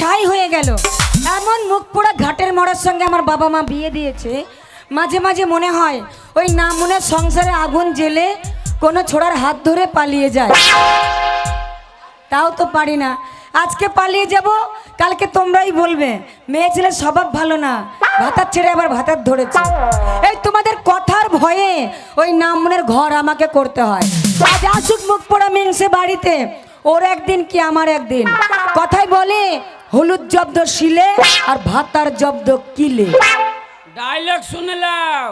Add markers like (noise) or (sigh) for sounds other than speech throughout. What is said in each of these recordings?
ছাই হয়ে গেল। এমন মুখ পোড়া ঘাটের মরার সঙ্গে আমার বাবা মা বিয়ে দিয়েছে। মাঝে মাঝে মনে হয়, ওই না মনে সংসারে আগুন জেলে কোনো ছোড়ার হাত ধরে পালিয়ে যায়। তাও তো পারি না। আজকে পালিয়ে যাব, কালকে তোমরাই বলবে, মেয়ে ছেলে স্বভাব ভালো না, ভাতার ছেড়ে আবার ভাতার ধরেছে। এই তোমাদের কথার ভয়ে ওই নামনের ঘর আমাকে করতে হয়। আজ আসুক মুখ পোড়া মিংসে বাড়িতে ওর একদিন কি আমার একদিন? কথাই বলে হলুদ জব্দ শিলে আর ভাতার জব্দ কিলে। ডাইলগ শুনলাম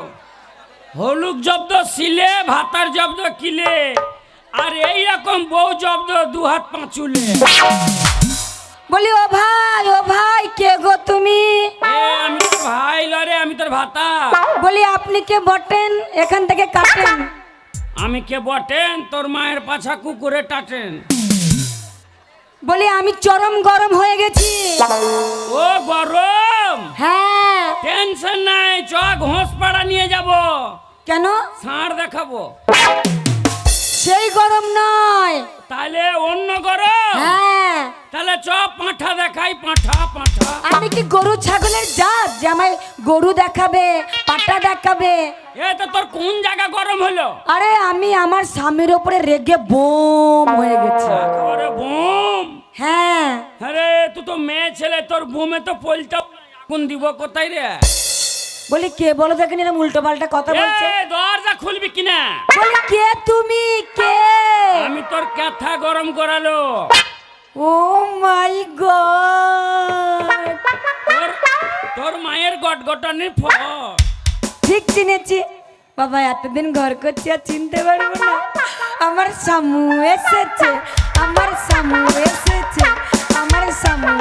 হলুদ জব্দ শিলে ভাতার জব্দ কিলে। আর এই রকম বউ জব্দ দু হাত পাঁচুলে। বলি ও ভাই ও ভাই কে গো তুমি? আমি তোর ভাই লরে আমি তোর ভাতা। বলি আপনি কে বটেন? এখান থেকে কাটেন। আমি কে বটেন? তোর মায়ের পাছা কুকুরে টাটেন। বলি আমি চরম গরম হয়ে গেছি। ও গরম? হ্যাঁ। টেনশন নাই চ ঘোষ পাড়া নিয়ে যাব। কেন? ষাঁড় দেখাবো। সেই গরম নয়। তাহলে অন্য গরম? হ্যাঁ। তাহলে চ পাঁঠা দেখাই পাঁঠা পাঁঠা। আমি কি গরু ছাগলের জাত যে আমায় গরু দেখাবে পাটা দেখাবে? এ তো তোর কোন জায়গা গরম হলো? আরে আমি আমার স্বামীর ওপরে রেগে বোম হয়ে গেছে। তোর বোমে তো পলটা আগুন দিব কোথায় রে? বলি কে বলো দেখেন এরকম উল্টো পাল্টা কথা বলছে? এ, দরজা খুলবি কিনা? বলি কে তুমি? কে? আমি তোর ক্যাথা গরম করালো? Oh my god. তোর তোর মায়ের গটগটানির ফল। ঠিক চিনেছি। বাবা এতদিন ঘর করছি আর চিনতে পারব না। আমার সামু এসেছে আমার সামু এসেছে আমার সামু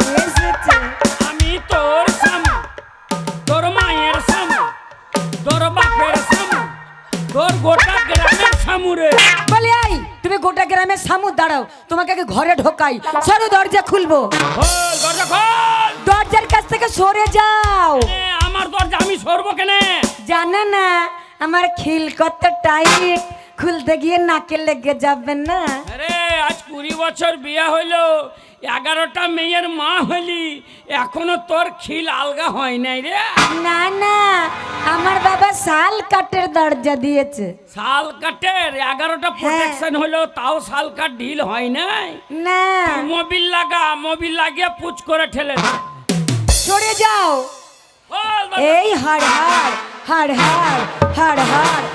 এসেছে আমি তোর সামু তোর মায়ের সামু তোর বাপের সামু তোর গোটা গ্রামের সামু রে। আই তুমি গোটা গ্রামের সামু দাঁড়াও তোমাকে আগে ঘরে ঢোকাই। সরো দরজা খুলবো। খোল দরজা খোল। দরজার কাছ থেকে সরে যাও। এ, আমার দরজা আমি সরবো কেনে? জানা না আমার খিল কত টাইট খুলতে গিয়ে নাকে লেগে যাবে না। আরে আজ কুড়ি বছর বিয়ে হইল এগারোটা মেয়ের মা হলি এখনও তোর খিল আলগা হয় নাই রে। না না আমার বাবা শাল কাঠের দরজা দিয়েছে। শাল কাটের এগারোটা প্রোটেকশন হলো তাও শাল কাট ঢিল হয় নাই? না। মোবিল লাগা মোবিল লাগিয়ে পুচ করে ঠেলে। সরে যাও। এই হাড় হাড় হাড় হাড় হাড় হাড়।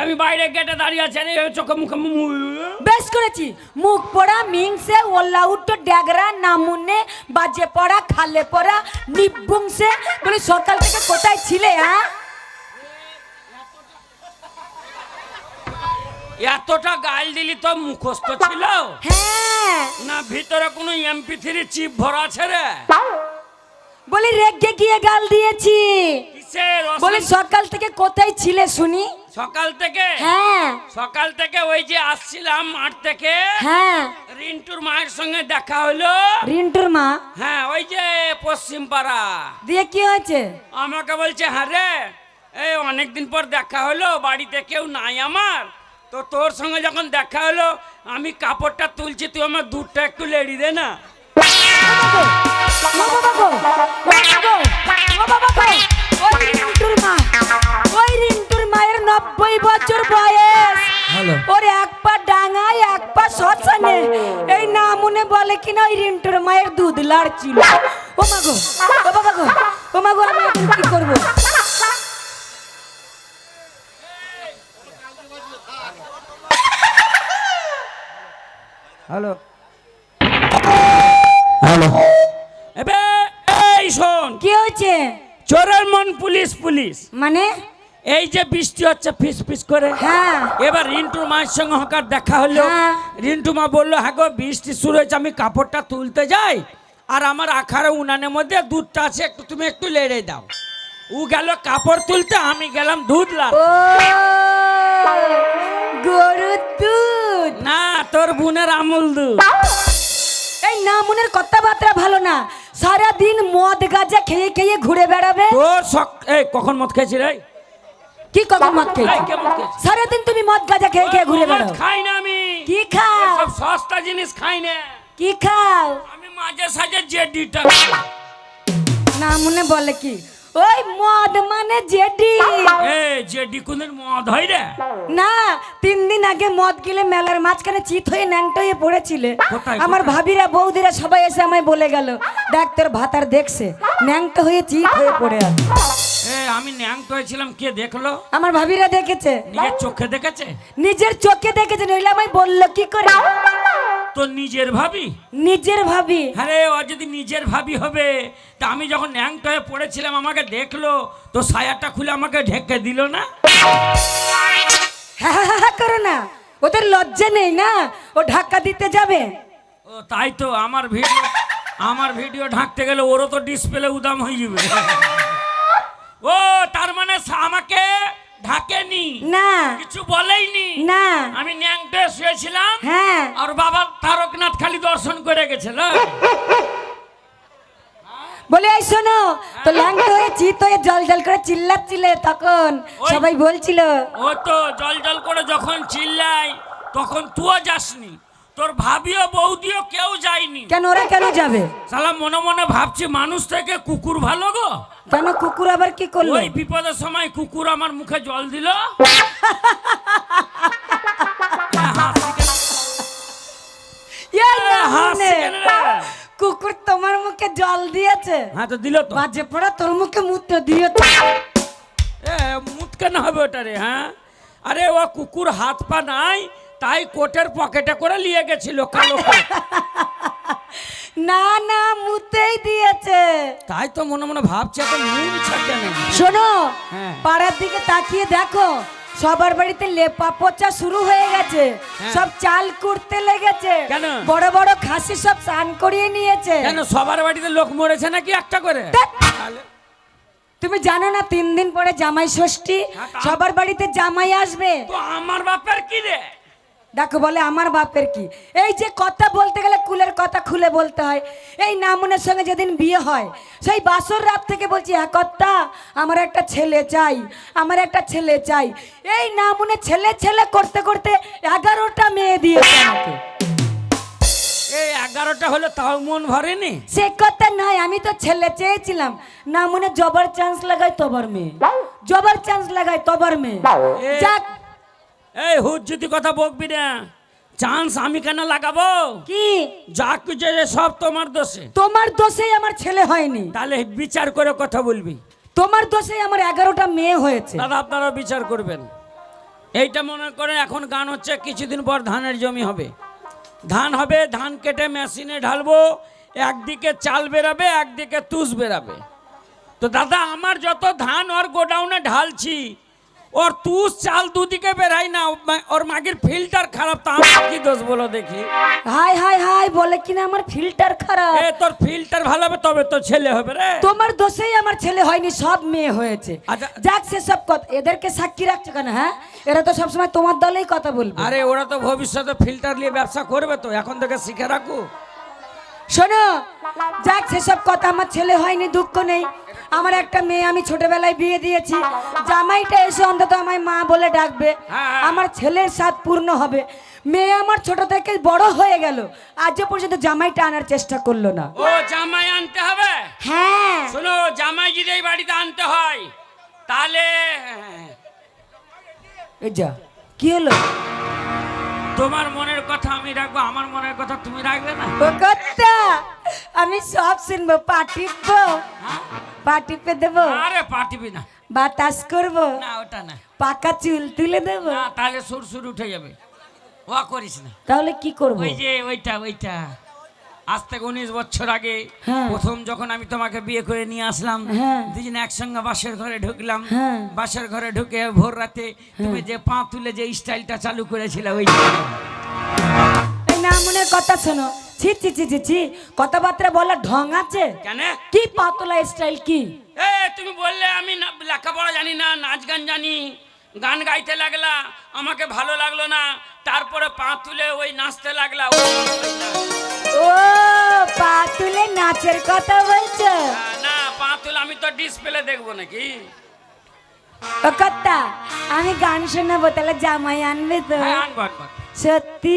আমি বাইরে গেটে দাঁড়িয়ে আছি রে চোখে মুখে মু- বেশ করেছি। মুখ পড়া মিংসে ওল্লাউট ড্যাগরা নামুনে বাজে পড়া খালে পড়া নিবুংসে বলে সকাল থেকে কোথায় ছিলে হ্যাঁ? এতটা গাল দিলি তো মুখস্থ ছিল? হ্যাঁ। না ভিতরে কোনো এমপি থ্রি চিপ ভরা আছে রে? বলি রেগে গিয়ে গাল দিয়েছি। কিসের বলি সকাল থেকে কোথায় ছিলে শুনি? সকাল থেকে? হ্যাঁ। সকাল থেকে ওই যে আসছিলাম মাঠ থেকে হ্যাঁ। রিন্টুর মায়ের সঙ্গে দেখা হলো। রিন্টুর মা? হ্যাঁ ওই যে পশ্চিম পাড়া। দিয়ে কি হয়েছে? আমাকে বলছে হ্যাঁ এই অনেকদিন পর দেখা হলো বাড়িতে কেউ নাই আমার। তো তোর সঙ্গে যখন দেখা হলো আমি কাপড়টা তুলছি তুই আমার দুধটা একটু লেড়ি দে না। ও বাবা বাবা নব্বই বছর বয়স। ওর এক পা ডাঙায় এক পা শ্মশানে এই নামুনে বলে কিনা ওই রিন্টুর মায়ের দুধ লাড়ছিল। ও মা গো ও বাবা গো ও মা গো আমি এখন কি করব? হ্যালো। এবে এই শোন। কি হয়েছে? চোরের মন পুলিশ পুলিশ। মানে? এই যে বৃষ্টি হচ্ছে ফিস ফিস করে। হ্যাঁ। এবার রিন্টুর মায়ের সঙ্গে হকার দেখা হলো। হ্যাঁ। রিন্টু মা বলল হ্যাঁ গো বৃষ্টি শুরু হয়েছে আমি কাপড়টা তুলতে যাই। আর আমার আখারে উনানের মধ্যে দুধটা আছে একটু তুমি একটু লেড়ে দাও। ও গেল কাপড় তুলতে আমি গেলাম দুধ লাভ। ও গরু দুধ। না তোর বোনের আমুল দুধ। এই নামুনের কথাবার্তা ভালো না। সারা দিন মদ গাঁজা খেয়ে খেয়ে ঘুরে বেড়াবে। তোর শখ এই কখন মদ খেয়েছি রে কি কখন মদ মদ সারাদিন তুমি মদ গাঁজা খেয়ে খেয়ে ঘুরে বেড়াও। খাই না আমি। কি খাও? সব সস্তা জিনিস খাই না। কি খাও? আমি মাঝে সাঝে জেডিটা না মনে বলে কি? ওই মদ মানে জেডি। এ জেডি কোনের মদ? হয় রে। না তিন দিন আগে মদ গিলে মেলার মাঝখানে চিত হয়ে ন্যাংটো হয়ে পড়েছিলে আমার ভাবিরা বৌদিরা সবাই এসে আমায় বলে গেল দেখ তোর ভাতার দেখছে। ন্যাংটো হয়ে চিত হয়ে পড়ে আছে। এ আমি ন্যাংট হয়েছিলাম কে দেখল? আমার ভাবিরা দেখেছে। নিজের চোখে দেখেছে? নিজের চোখে দেখেছে নইলে আমায় বলল কি করে? তো নিজের ভাবি। নিজের ভাবি। আরে ও যদি নিজের ভাবি হবে তা আমি যখন ন্যাংট হয়ে পড়েছিলাম আমাকে দেখল তো সায়াটা খুলে আমাকে ঢেকে দিল না? হ্যাঁ করো না। ওদের লজ্জা নেই না? ও ধাক্কা দিতে যাবে? ও তাই তো আমার ভিডিও আমার ভিডিও ঢাকতে গেলে ওরও তো ডিসপ্লে উদাম হয়ে যাবে। ও তার মানে আমাকে ঢাকেনি। না। কিছু বলেইনি। না। আমি ন্যাংটে শুয়েছিলাম হ্যাঁ। আর বাবা তারকনাথ খালি দর্শন করে গেছিল বলে এই শোনো তো ল্যাংটো হয়ে চিত হয়ে জল জল করে চিল্লাচ্ছিলে তখন সবাই বলছিল। ও তো জল জল করে যখন চিল্লাই তখন তুও যাসনি। তোর ভাবিও বৌদিও কেউ যায়নি। কেন ওরা কেন যাবে? সালা মনে মনে ভাবছি মানুষ থেকে কুকুর ভালো গো। কেন কুকুর আবার কি করল? ওই বিপদের সময় কুকুর আমার মুখে জল দিল। রে? কুকুর তোমার মুখে জল দিয়েছে। হ্যাঁ তো দিল তো। বাজে পড়া তোর মুখে মুতে দিয়েছে। এ মুত কেন হবে ওটা রে হ্যাঁ? আরে ও কুকুর হাত পা নাই তাই কোটের পকেটে করে নিয়ে গেছিল কালো কোট। (laughs) না না মুতেই দিয়েছে। তাই তো মনে মনে ভাবছে এত মুখ ছাড়তে নেই শোনো হ্যাঁ। পাড়ার দিকে তাকিয়ে দেখো সবার বাড়িতে লেপা পচা শুরু হয়ে গেছে। হ্যাঁ। সব চাল কুড়তে লেগেছে। কেন? বড় বড় খাসি সব স্নান করিয়ে নিয়েছে। কেন সবার বাড়িতে লোক মরেছে নাকি একটা করে? তুমি জানো না তিন দিন পরে জামাই ষষ্ঠী হ্যাঁ, সবার বাড়িতে জামাই আসবে। তো আমার বাপের কি রে? দেখো বলে আমার বাপের কি? এই যে কথা বলতে গেলে কুলের কথা খুলে বলতে হয়। এই নামুনের সঙ্গে যেদিন বিয়ে হয় সেই বাসর রাত থেকে বলছি হ্যাঁ কথা আমার একটা ছেলে চাই আমার একটা ছেলে চাই। এই নামুনে ছেলে ছেলে করতে করতে এগারোটা মেয়ে দিয়েছে আমাকে। এই এগারোটা হলে তাও মন ভরেনি? সে কথা নয় আমি তো ছেলে চেয়েছিলাম। না মনে জবার চান্স লাগাই তবার মেয়ে। জবার চান্স লাগাই তবার মেয়ে। যাক এই যদি কথা বকবি না চান্স আমি কেন লাগাবো? কি? যা কিছু সব তোমার দোষে। তোমার দোষেই আমার ছেলে হয়নি। তাহলে বিচার করে কথা বলবি। তোমার দোষেই আমার এগারোটা মেয়ে হয়েছে। দাদা আপনারা বিচার করবেন। এইটা মনে করেন এখন গান হচ্ছে কিছুদিন পর ধানের জমি হবে। ধান হবে ধান কেটে মেশিনে ঢালবো একদিকে চাল বেরাবে একদিকে তুষ বেরাবে। তো দাদা আমার যত ধান ওর গোডাউনে ঢালছি ওর তুষ চাল দুদিকে বেরাই না ওর মাগির ফিল্টার খারাপ তা আমার কি দোষ বলো দেখি হাই হাই হাই বলে কিনা আমার ফিল্টার খারাপ এ তোর ফিল্টার ভালো হবে তবে তো ছেলে হবে রে তোমার দোষেই আমার ছেলে হয়নি সব মেয়ে হয়েছে। যাক সে সব কথা এদেরকে সাক্ষী রাখছো কেন হ্যাঁ এরা তো সবসময় তোমার দলেই কথা বলবে আরে ওরা তো ভবিষ্যতে ফিল্টার নিয়ে ব্যবসা করবে তো এখন থেকে শিখে রাখো শোনো যাক সেসব কথা আমার ছেলে হয়নি দুঃখ নেই। আমার একটা মেয়ে আমি ছোটবেলায় বিয়ে দিয়েছি। জামাইটা এসে অন্তত আমায় মা বলে ডাকবে। হ্যাঁ। আমার ছেলের স্বাদ পূর্ণ হবে। মেয়ে আমার ছোট থেকে বড় হয়ে গেল। আজও পর্যন্ত জামাইটা আনার চেষ্টা করল না। ও জামাই আনতে হবে? হ্যাঁ। শোনো জামাই যদি এই বাড়িতে আনতে হয় তাহলে যা কি হলো? তোমার মনের কথা আমি রাখব আমার মনের কথা তুমি রাখবে না? আমি সব শুনব পা হ্যাঁ? পা টিপে দেবো? আরে পাঠিবি না। বাতাস করব? না ওটা না। পাকা চুল তুলে দেবো? না তাহলে সুর সুর উঠে যাবে। ও করিস না। তাহলে কি করব? ওই যে ওইটা ওইটা। আজ থেকে উনিশ বছর আগে হ্যাঁ। প্রথম যখন আমি তোমাকে বিয়ে করে নিয়ে আসলাম হ্যাঁ। দুজন একসঙ্গে বাসের ঘরে ঢুকলাম। হ্যাঁ। বাসের ঘরে ঢুকে ভোর রাতে তুমি যে পা তুলে যে স্টাইলটা চালু করেছিলে ওই এই কথা শোনো। ছি ছি ছি ছি ছি। কথাবার্তা বলার ঢং আছে? কেন? কি পাতলা স্টাইল কি? এ তুমি বললে আমি লেখাপড়া জানি না নাচ গান জানি। গান গাইতে লাগলা আমাকে ভালো লাগল না। তারপরে পা তুলে ওই নাচতে লাগলা। ও পা তুলে নাচের কথা বলছো? না পা তুলে আমি তো ডিসপ্লে দেখব নাকি? ও কর্তা আমি গান শোনাবো তাহলে জামাই আনবে তো। হ্যাঁ সত্যি?